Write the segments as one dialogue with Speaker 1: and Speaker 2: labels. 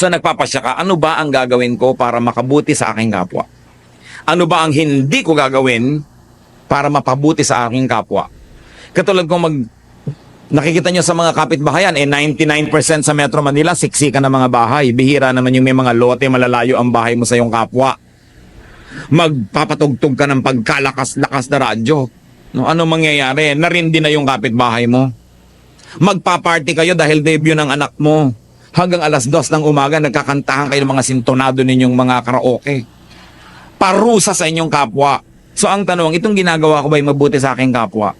Speaker 1: So nagpapasya ka, ano ba ang gagawin ko para makabuti sa aking kapwa? Ano ba ang hindi ko gagawin para mapabuti sa aking kapwa? Katulad kong mag nakikita nyo sa mga kapitbahayan, eh 99% sa Metro Manila, siksikan ng mga bahay. Bihira naman yung may mga lote, malalayo ang bahay mo sa iyong kapwa. Magpapatugtog ka ng pagkalakas-lakas na radyo. No, ano mangyayari? Narindi na yung kapitbahay mo. Magpa-party kayo dahil debut ng anak mo. Hanggang alas dos ng umaga, nagkakantahan kayo ng mga sintonado ninyong mga karaoke. Parusa sa inyong kapwa. So ang tanong, itong ginagawa ko ba'y mabuti sa aking kapwa?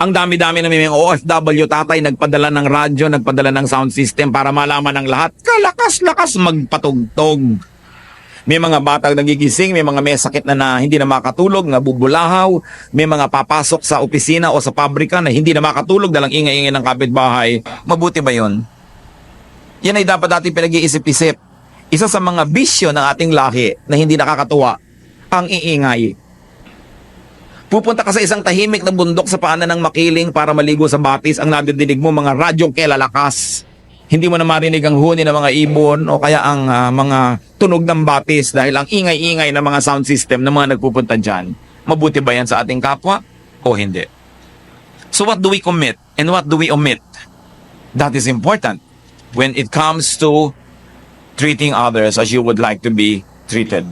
Speaker 1: Ang dami-dami na may mga OFW tatay nagpadala ng radyo, nagpadala ng sound system para malaman ng lahat. Kalakas-lakas magpatugtog. May mga batang nagigising, may mga may sakit na, na hindi na makatulog, nabubulahaw, may mga papasok sa opisina o sa pabrika na hindi na makatulog dalang ingay-ingay ng kapitbahay. Mabuti ba yon? Yan ay dapat natin pinag-iisip-isip. Isa sa mga bisyo ng ating lahi na hindi nakakatuwa, ang iingay. Pupunta ka sa isang tahimik na bundok sa paanan ng makiling para maligo sa batis ang nadidinig mo mga radyong kelalakas. Hindi mo na marinig ang huni ng mga ibon o kaya ang ah, mga tunog ng batis dahil ang ingay-ingay ng mga sound system ng mga nagpupunta dyan. Mabuti ba yan sa ating kapwa o hindi? So what do we commit and what do we omit? That is important when it comes to treating others as you would like to be treated.